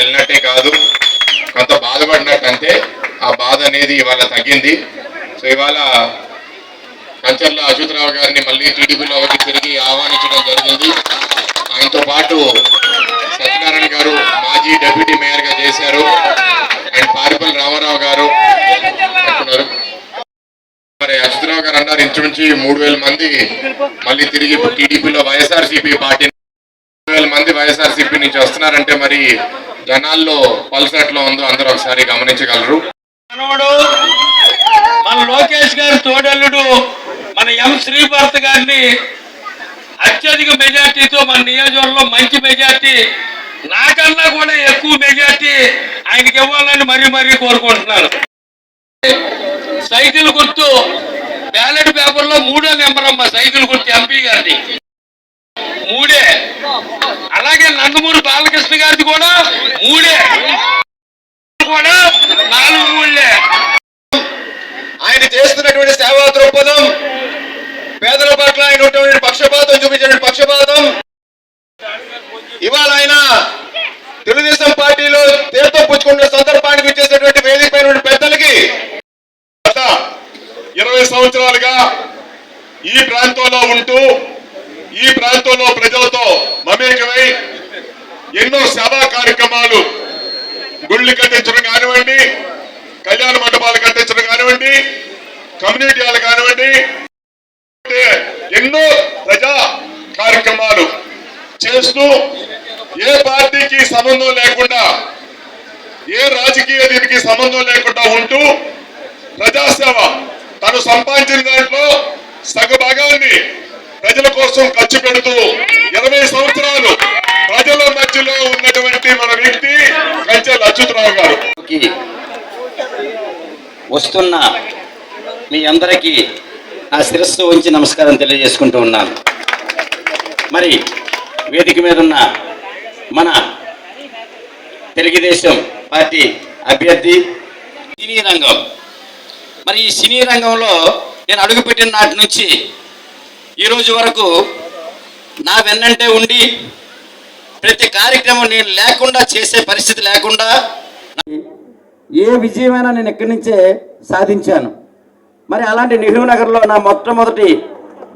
వెళ్ళినట్టే కాదు. కొంత బాధపడినట్టు ఆ బాధ అనేది ఇవాళ తగ్గింది. సో ఇవాళ కంచర్ల అచ్యుతరావు గారిని మళ్ళీ టీడీపీలో ఒకటి తిరిగి ఆహ్వానించడం జరిగింది. ఆయనతో పాటు సత్యనారాయణ గారు మాజీ డెప్యూటీ మేయర్గా చేశారు. అండ్ పారిపల్లి రామారావు గారు అంటున్నారు మరి అచ్యుతరావు గారు అన్నారు ఇంచు నుంచి మూడు మంది మళ్ళీ తిరిగి టీడీపీలో వైఎస్ఆర్సీపీ పార్టీ వేల మంది వైఎస్ఆర్సీపీ నుంచి వస్తున్నారంటే మరి జనాల్లో పల్స్ ఎట్లా ఉందో అందరూ ఒకసారి గమనించగలరు. మన లోకేష్ గారి తోడల్లుడు మన ఎం శ్రీభారత్ గారిని అత్యధిక మెజార్టీతో మన నియోజకవర్గంలో మంచి మెజార్టీ నాకన్నా కూడా ఎక్కువ మెజార్టీ ఆయనకి ఇవ్వాలని మరీ మరీ కోరుకుంటున్నాను. సైకిల్ గుర్తు బ్యాలెట్ పేపర్లో మూడో నెంబర్ అమ్మ సైకిల్ గుర్తు ఎంపీ గారిది. మూడే. అలాగే నందమూరి బాలకృష్ణ గారిది కూడా మూడే కూడా నాలుగు మూడులే ఆయన చేస్తున్నటువంటి సేవా దృక్పథం పేదల పట్ల ఆయన ఉన్నటువంటి పక్షపాతం చూపించిన పక్షపాతం. ఇవాళ ఆయన తెలుగుదేశం పార్టీలో తీర్థం పుచ్చుకున్న సందర్భానికి వచ్చేసినటువంటి వేదిక పైన పెద్దలకి ఇరవై సంవత్సరాలుగా ఈ ప్రాంతంలో ఉంటూ ఈ ప్రాంతంలో ప్రజలతో మమేకమై ఎన్నో సేవా కార్యక్రమాలు. గుళ్ళు కట్టించడం కానివ్వండి కళ్యాణ మండపాలు కట్టించడం కానివ్వండి కమ్యూనిటీ కానివ్వండి ఎన్నో ప్రజా కార్యక్రమాలు చేస్తూ ఏ పార్టీకి సంబంధం లేకుండా ఏ రాజకీయ దీనికి సంబంధం లేకుండా ఉంటూ ప్రజాసేవ తను సంపాదించిన దాంట్లో సగ భాగాన్ని ప్రజల కోసం ఖర్చు పెడుతూ వస్తున్న మీ అందరికీ నా శిరస్సు ఉంచి నమస్కారం తెలియజేసుకుంటూ ఉన్నాను. మరి వేదిక మీద ఉన్న మన తెలుగుదేశం పార్టీ అభ్యర్థి సినీ రంగం. మరి ఈ సినీ రంగంలో నేను అడుగుపెట్టిన నాటి నుంచి ఈరోజు వరకు నా వెన్నంటే ఉండి ప్రతి కార్యక్రమం నేను లేకుండా చేసే పరిస్థితి లేకుండా ఏ విజయమైనా నేను ఇక్కడి నుంచే సాధించాను. మరి అలాంటి నెహ్రూ నగర్లో నా మొట్టమొదటి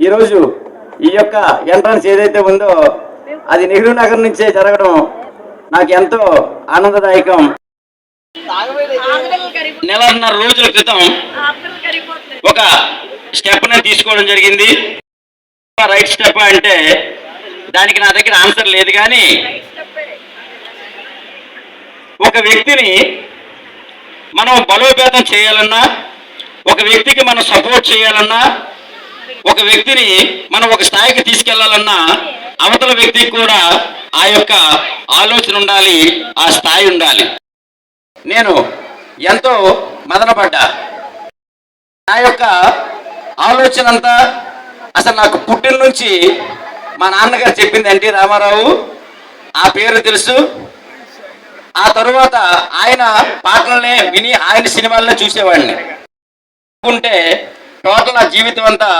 ఈరోజు ఈ యొక్క ఎంట్రన్స్ ఏదైతే ఉందో అది నెహ్రూ నగర్ నుంచే జరగడం నాకు ఎంతో ఆనందదాయకం. నెలన్నర రోజుల క్రితం ఒక స్టెప్ని తీసుకోవడం జరిగింది. రైట్ స్టెప్ అంటే దానికి నా దగ్గర ఆన్సర్ లేదు కానీ ఒక వ్యక్తిని మనం బలోపేతం చేయాలన్నా ఒక వ్యక్తికి మనం సపోర్ట్ చేయాలన్నా ఒక వ్యక్తిని మనం ఒక స్థాయికి తీసుకెళ్ళాలన్నా అవతల వ్యక్తికి కూడా ఆ యొక్క ఆలోచన ఉండాలి ఆ స్థాయి ఉండాలి. నేను ఎంతో మదనపడ్డా. నా యొక్క ఆలోచన అంతా అసలు నాకు పుట్టిన నుంచి మా నాన్నగారు చెప్పింది ఎన్టీ రామారావు ఆ పేరు తెలుసు. ఆ తరువాత ఆయన పాటలనే విని ఆయన సినిమాలనే చూసేవాడిని. అనుకుంటే టోటల్ నా జీవితం అంతా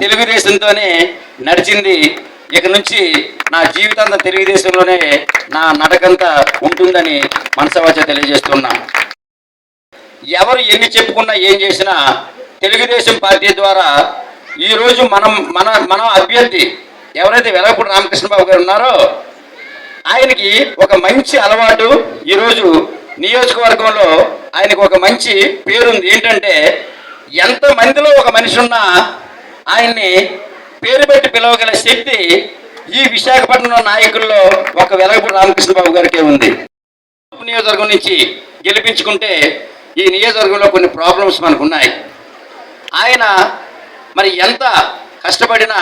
తెలుగుదేశంతోనే నడిచింది. ఇక నుంచి నా జీవితం అంతా తెలుగుదేశంలోనే నా నడకంతా ఉంటుందని మనసవాచ తెలియజేస్తున్నా. ఎవరు ఎన్ని చెప్పుకున్నా ఏం చేసినా తెలుగుదేశం పార్టీ ద్వారా ఈరోజు మనం మన మన అభ్యర్థి ఎవరైతే వెలగపూడి రామకృష్ణబాబు గారు ఉన్నారో ఆయనకి ఒక మంచి అలవాటు ఈరోజు నియోజకవర్గంలో ఆయనకు ఒక మంచి పేరుంది. ఏంటంటే ఎంత మందిలో ఒక మనిషి ఉన్నా ఆయన్ని పేరు పెట్టి పిలవగల శక్తి ఈ విశాఖపట్నం నాయకుల్లో ఒక వెలగపూడి రామకృష్ణబాబు గారికే ఉంది. నియోజకవర్గం నుంచి గెలిపించుకుంటే ఈ నియోజకవర్గంలో కొన్ని ప్రాబ్లమ్స్ మనకు ఉన్నాయి ఆయన మరి ఎంత కష్టపడినా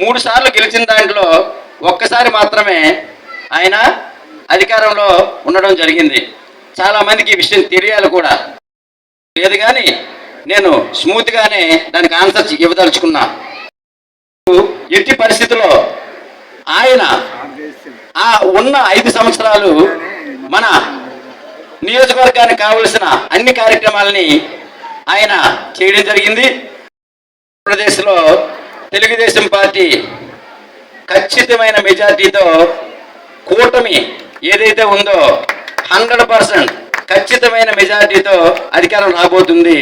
మూడు సార్లు గెలిచిన దాంట్లో ఒక్కసారి మాత్రమే ఆయన అధికారంలో ఉండడం జరిగింది. చాలామందికి ఈ విషయం తెలియాలి కూడా. లేదు కానీ నేను స్మూత్గానే దానికి ఆన్సర్ ఇవ్వదలుచుకున్నా. ఎట్టి పరిస్థితుల్లో ఆయన ఆ ఉన్న ఐదు సంవత్సరాలు మన నియోజకవర్గానికి కావలసిన అన్ని కార్యక్రమాలని ఆయన చేయడం జరిగింది. ఆంధ్రప్రదేశ్లో తెలుగుదేశం పార్టీ ఖచ్చితమైన మెజార్టీతో కూటమి ఏదైతే ఉందో హండ్రెడ్ పర్సెంట్ ఖచ్చితమైన మెజారిటీతో అధికారం రాబోతుంది.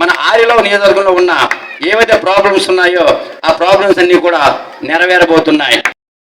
మన ఆరిలో నియోజకవర్గంలో ఉన్న ఏవైతే ప్రాబ్లమ్స్ ఉన్నాయో ఆ ప్రాబ్లమ్స్ అన్నీ కూడా నెరవేరబోతున్నాయి.